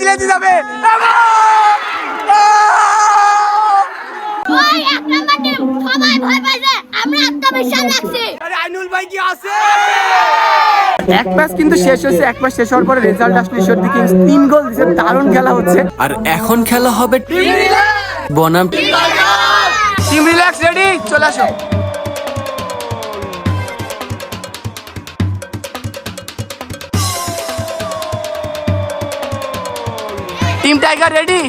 দিলে যাবে। এক নাম্বার টিম সবাই ভয় পাইছে। আমরা আত্মবিশ্বাস রাখছি। আরে আইনুল ভাই কি আছে? এক ম্যাচ কিন্তু শেষ হয়েছে এক ম্যাচ শেষ হওয়ার পরে রেজাল্ট আসলে ঈশ্বর দিকে তিন গোল দিছে দারুণ খেলা হচ্ছে। আর এখন খেলা হবে বনাম টিম রিল্যাক্স রেডি? চলে আসো। টিম টাইগার রেডি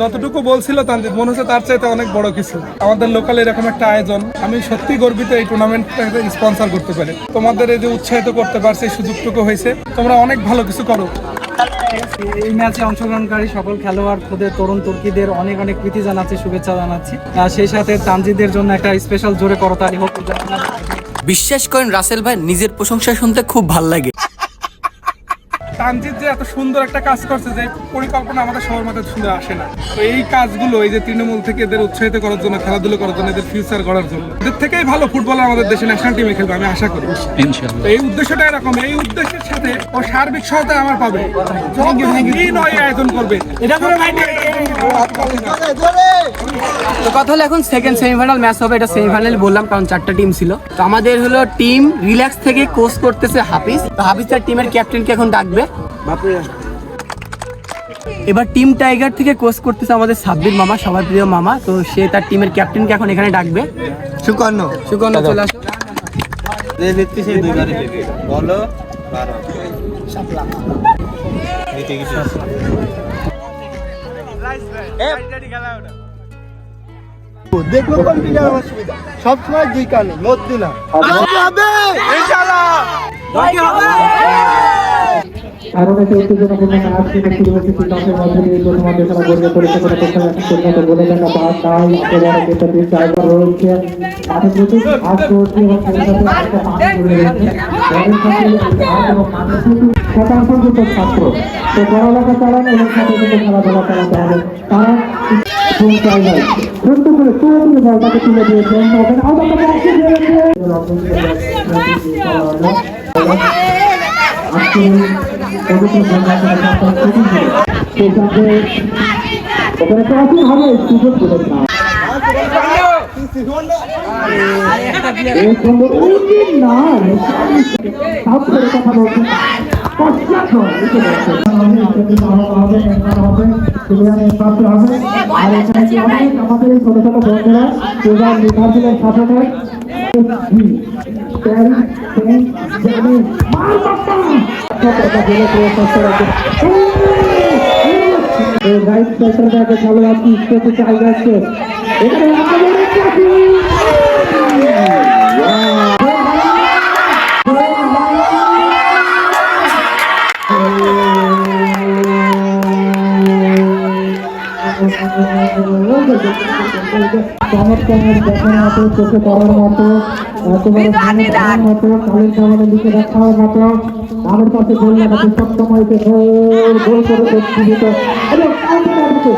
যতটুকু বলছিল তানজিদ মনে হচ্ছে তার চাইতে অনেক বড় কিছু। আমাদের লোকাল এরকম একটা আয়োজন। আমি সত্যি গর্বিত এই টুর্নামেন্টটাকে স্পন্সর করতে পারি। তোমাদের এই যে উৎসাহিত করতে পারছে এই সুযোগটুকু হয়েছে। তোমরা অনেক ভালো কিছু করো। এই ম্যাচে অংশগ্রহণকারী সকল খেলোয়াড়, খুদে তরুণ তুর্কিদের অনেক অনেক প্রীতি জানাচ্ছি, শুভেচ্ছা জানাচ্ছি। সেই সাথে তানজিদের জন্য একটা স্পেশাল জোরে করতালি হোক বিশ্বাস করেন, রাসেল ভাই নিজের প্রশংসা শুনতে খুব ভালো লাগে। তানজিদ যে এত সুন্দর একটা কাজ করছে যে পরিকল্পনা আমাদের সবার মাথায় সুন্দর আসে না। তো এই কাজগুলো এই যে তৃণমূল থেকে এদের উৎসাহিত করার জন্য খেলাধুলো করার জন্য এদের ফিউচার গড়ার জন্য এদের থেকেই ভালো ফুটবলার আমাদের দেশে ন্যাশনাল টিমে খেলবে আমি আশা করি। এই উদ্দেশ্যটা এরকম এই উদ্দেশ্যের সাথে ও সার্বিক সহায়তা আমার পাবে। এই আয়োজন করবে। এটা করে তো কথা হলো এখন সেকেন্ড সেমিফাইনাল ম্যাচ হবে এটা সেমিফাইনাল বললাম কারণ চারটা টিম ছিল। তো আমাদের হলো টিম রিল্যাক্স থেকে কোচ করতেছে হাফিজ। তো হাফিজ তার টিমের ক্যাপ্টেনকে এখন ডাকবে? এবার টিম টাইগার থেকে কোচ করতেছে আমাদের সাব্বির মামা সবার প্রিয় মামা তো সে তার টিমের ক্যাপ্টেনকে এখন এখানে ডাকবে সুকর্ণ সুকর্ণ চলে আসো দেখব কোন প্লেয়ার অসুবিধা সবসময় দুই কানে মধ্যে না আরও একটি উত্তেজনাপূর্ণ ম্যাচ থেকে শুরু হচ্ছে শ্রীলঙ্কার মধ্যে দিয়ে প্রথমার্ধে খেলা গড়িয়ে পড়েছে কোনো প্রথম পর্যন্ত বলে দেখা বা তাই একেবারে যেটাতে জায়গা রয়েছে মাঠে প্রচুর ঘাস রয়েছে তুলে দিয়েছেন ছুটি ওখানে ট্রফি হবে সুযোগ দিলেন না করে কথা বলছে হবে এখানে হবে প্লেয়ারের প্রাপ্ত হবে আর এখানে কি অনেক আমাদের রাইট সেন্টার ব্যাকে খেলোয়াড় কি স্টেপে চাই যাচ্ছে এখানে আমাদের চমৎকার দেখার মতো চোখে পড়ার মতো একেবারে মতো কালের খাবারে লিখে রাখার মতো আমার কাছে গোল লাগাতে সবসময় যে গোল গোল করে প্রতিযোগিত। এবং কাউন্টার মতো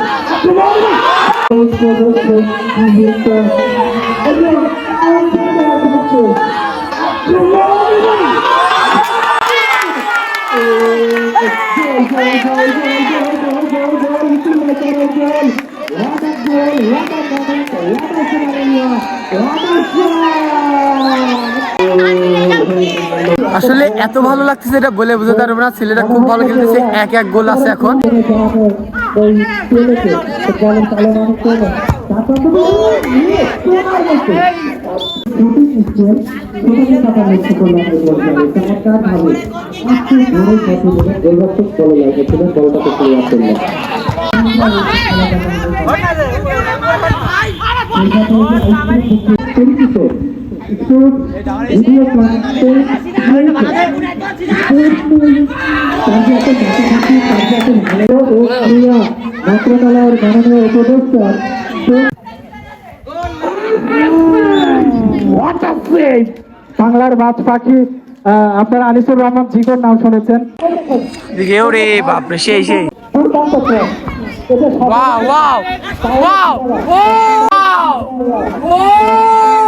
আসলে এত ভালো লাগতেছে এটা বলে বোঝাতে পারব না। ছেলেটা খুব ভালো খেলতেছে এক এক গোল আছে এখন। পরিচিত বাংলার বাজ পাখি আপনারা আনিসুর রহমান জিগর নাম শুনেছেন সবাই wow wow wow wow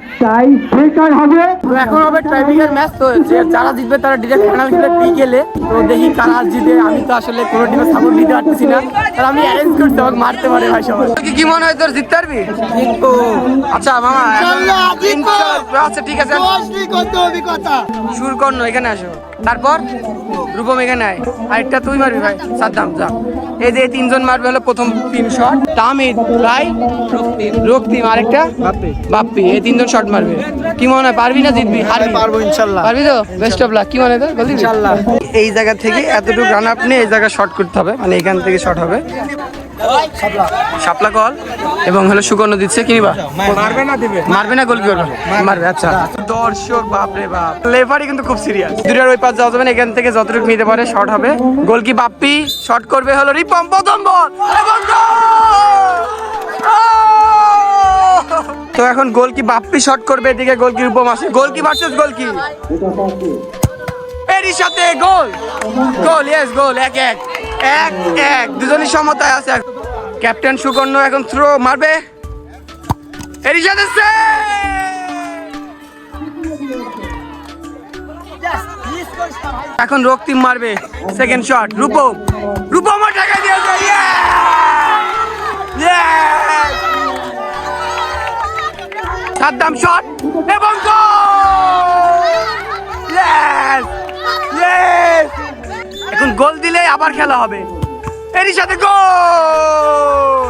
tie breaker হবে। এখন হবে ম্যাচ তো যারা জিতবে তারা ডিরেক্ট ফাইনাল খেলে বিকেলে তো দেখি কারা জিতে আমি তো আসলে কোনো টিমে সাপোর্ট নিতে পারতেছি না। তাহলে আমি অ্যারেঞ্জ করতে আমাকে মারতে পারে ভাই সবাই। কি কি মনে হয় তোর জিততে পারবি? জিতবো। আচ্ছা মামা আচ্ছা ঠিক আছে। সুর কর্ণ এখানে আসো। তারপর রূপম এখানে আয়। আরেকটা তুই মারবি ভাই সাদ্দাম যা। এই যে তিনজন মারবে হলো প্রথম তিন শট তামিদ ভাই রক্তিম। আরেকটা? বাপ্পি। এই তিনজন শট মারবে? কি মনে হয় পারবি না জিতবি? হারবি? পারব ইনশাল্লাহ। পারবি তো? বেস্ট অফ লাক কি মনে হয় তোর? বলবি? ইনশাল্লাহ। এই জায়গা থেকে এতটুকু রান আপ নিয়ে এই জায়গা শট করতে হবে। মানে এখান থেকে শট হবে। শাপলা কল এবং হলো সুকর্ণ দিচ্ছে। কি নিবা? মারবে না দিবে। মারবে না গোল করবে মারবে আচ্ছা। দর্শক বাপ রে বাপ। লেফারি কিন্তু খুব সিরিয়াস দুটার ওই পাশ যাওয়া যাবে না এখান থেকে যতটুকু নিতে পারে শট হবে। গোল কি বাপ্পি? শট করবে হলো রিপম প্রথম বল এবং! তো এখন গোল কি বাপ্পি শট করবে এদিকে? গোল কি রূপম আসে? গোল কি ভার্সেস? গোল কি? এরই সাথে গোল। গোল ইয়েস গোল, এক এক এক এক। দুজনই সমতায় আছে। ক্যাপ্টেন সুকর্ণ এখন থ্রো মারবে। এরই সাথে এখন রক্তিম মারবে। Second shot Rupam Rupam Saddam shot এবং! এখন গোল দিলে আবার খেলা হবে। এরই সাথে গোল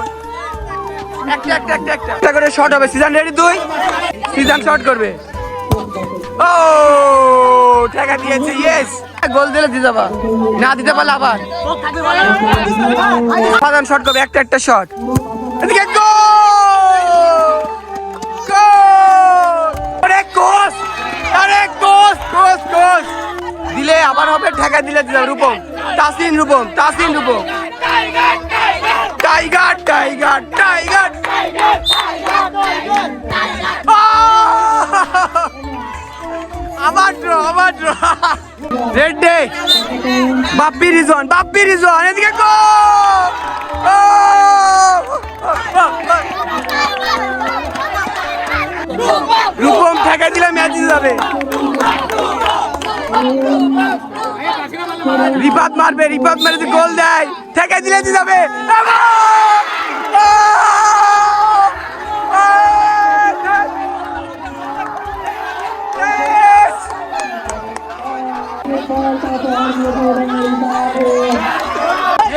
একটা একটা একটা একটা। একটা করে শট হবে। সিজন রেডি তুই সিজন শট করবে। ও টাকা দিয়েছে। ইয়েস গোল দিলে দিতে যাবা। না দিতে পারলে আবার। সাধারণ শট করবে। একটা একটা শট এদিকে Tasin Rupam Tasin Rupam. Tiger tiger tiger আবার ড্র আবার draw ready Bappi Rijon Bappi Rijon, এদিকে গো! রূপম ঠেকা দিলে ম্যাচ যাবে। রিপাত মারবে রিপাত মারে যদি গোল দেয়। থেকে দিলে দিয়ে যাবে।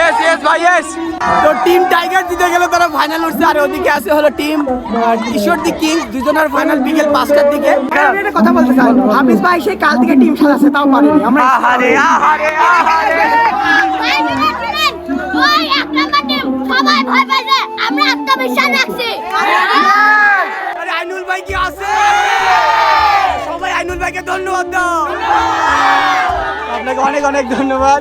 ইয়েস ইয়েস ভাই ইয়েস তো টিম টাইগার জিতে গেল তারা ফাইনাল উঠছে। আর ওদিকে আছে হলো টিম কিশোর দি কিংস দুজনের ফাইনাল বিকেল পাঁচটার দিকে। একটা কথা বলতে চাই। হাফিজ ভাই সেই কাল থেকে টিম সাজাচ্ছে তাও পারেনি। আমরা আহারে আহারে আহারে। ভাই, শুনেন, শুনেন। ওই এক নাম্বার টিম সবাই ভয় পাইছে আমরা আত্মবিশ্বাস রাখছি আরে আইনুল ভাই কি আছে? সবাই আইনুল ভাইকে ধন্যবাদ দাও। আপনাকে অনেক অনেক ধন্যবাদ।